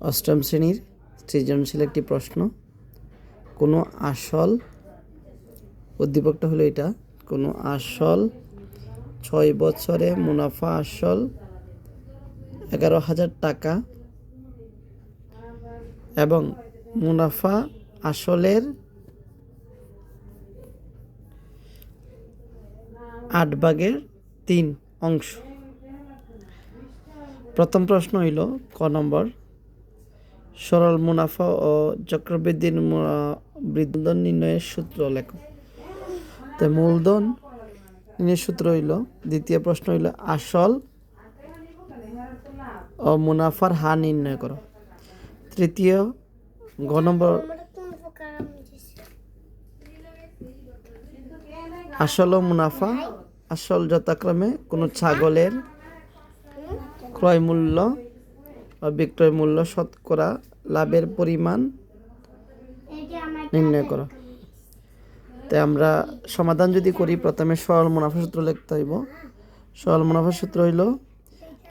অষ্টম শ্রেণির সৃজনশীল একটি প্রশ্ন। কোনো আসল উদ্দীপকটা হলো এটা। কোনো আসল ছয় বছরে মুনাফা আসল এগারো হাজার টাকা এবং মুনাফা আসলের আট ভাগের তিন অংশ। প্রথম প্রশ্ন হইল ক নম্বর সরল মুনাফা ও চক্রবৃদ্ধির বৃদ্ধন নির্ণয়ের সূত্র লেখ। তো মূলধন নির্ণয়ের সূত্র হইল, দ্বিতীয় প্রশ্ন হইল, আসল ও মুনাফার হার নির্ণয় করো। তৃতীয় গ নম্বর, আসল ও মুনাফা, আসল যথাক্রমে কোনো ছাগলের ক্রয় মূল্য বা বিক্রয় মূল্য শতকরা লাভের পরিমাণ নির্ণয় করো। তাই আমরা সমাধান যদি করি, প্রথমে সরল মুনাফা সূত্র লিখতে হইব। সরল মুনাফা সূত্র হইল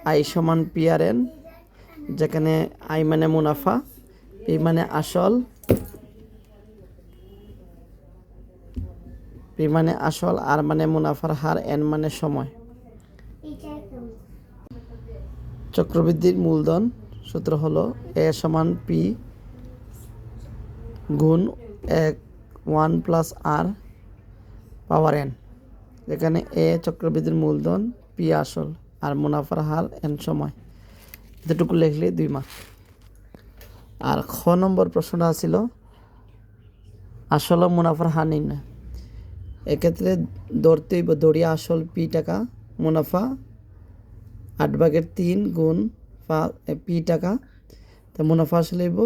আই সমান পি আর এন, যেখানে আই মানে মুনাফা, পি মানে আসল, পি মানে আসল, আর মানে মুনাফার হার এন মানে সময়। চক্রবৃদ্ধির মূলধন সূত্র হলো এ সমান পি গুণ এক, one plus R power N. যেখানে এ চক্রবৃদ্ধির মূলধন, পি আসল আর মুনাফার হার এন সময়। এতটুকু লিখলে দুই মাস আর খ নম্বর প্রশ্নটা ছিল, আসল মুনাফার হার নির্ণয়। এক্ষেত্রে ধরতেই দড়িয়া আসল পি টাকা, মুনাফা আট ভাগের তিন গুণ পা- পি টাকা। তা মুনাফা আসলে হইব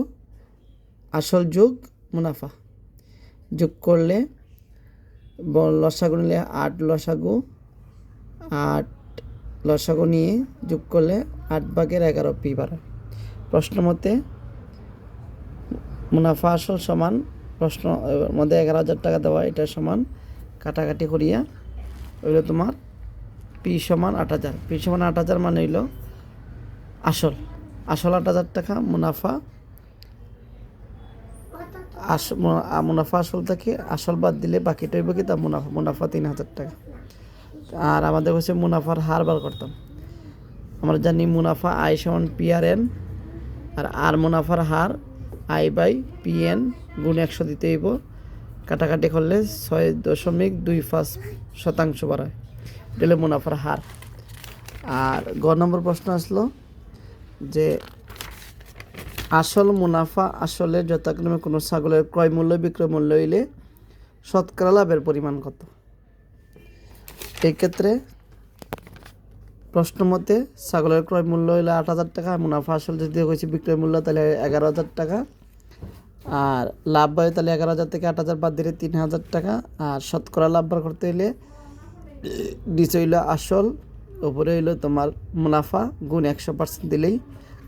আসল যোগ মুনাফা। যোগ করলে লসাগু নিলে আট লসাগু আট লসাগু নিয়ে যোগ করলে আট ভাগের এগারো পি বাড়ায় প্রশ্ন মতে মুনাফা আসল সমান, প্রশ্ন মধ্যে এগারো হাজার টাকা দেওয়া এটা সমান, কাটাকাটি করিয়া ওইগুলো তোমার পি সমান আট হাজার। পি সমান আট হাজার মানে হইল আসল আসল আট হাজার টাকা মুনাফা। আস মুনাফা আসল থাকে আসল বাদ দিলে বাকিটা হইব কি তা মুনাফা মুনাফা তিন হাজার টাকা। আর আমাদের হচ্ছে মুনাফার হার বার করতাম আমরা জানি মুনাফা আই সমান পি আর এন আর আর মুনাফার হার আই বাই পি এন গুণ একশো দিতে হইব। কাটাকাটি করলে ছয় দশমিক দুই পাঁচ শতাংশ বাড়ায় এটা মুনাফার হার। আর গ নম্বর প্রশ্ন আসলো যে আসল মুনাফা, আসলে যথাক্রমে কোনো ছাগলের ক্রয় মূল্য, বিক্রয় মূল্য হইলে শতকরা লাভের পরিমাণ কত? এই ক্ষেত্রে প্রশ্ন মতে, ছাগলের ক্রয় মূল্য হইলে আট হাজার টাকা মুনাফা আসল যদি হয়েছে বিক্রয় মূল্য, তাহলে এগারো হাজার টাকা। আর লাভ হয় তাহলে এগারো হাজার থেকে আট হাজার বাদ দিলে তিন হাজার টাকা। আর শতকরা লাভ করতে হইলে নিচে হইল আসল উপরে হইল তোমার মুনাফা, গুণ একশো পার্সেন্ট দিলেই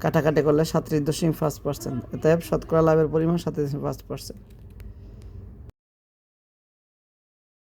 কাটাকাটি করলে সাতত্রিশ দশমিক পাঁচ পার্সেন্ট অতএব শতকরা লাভের পরিমাণ সাতত্রিশ পাঁচ পার্সেন্ট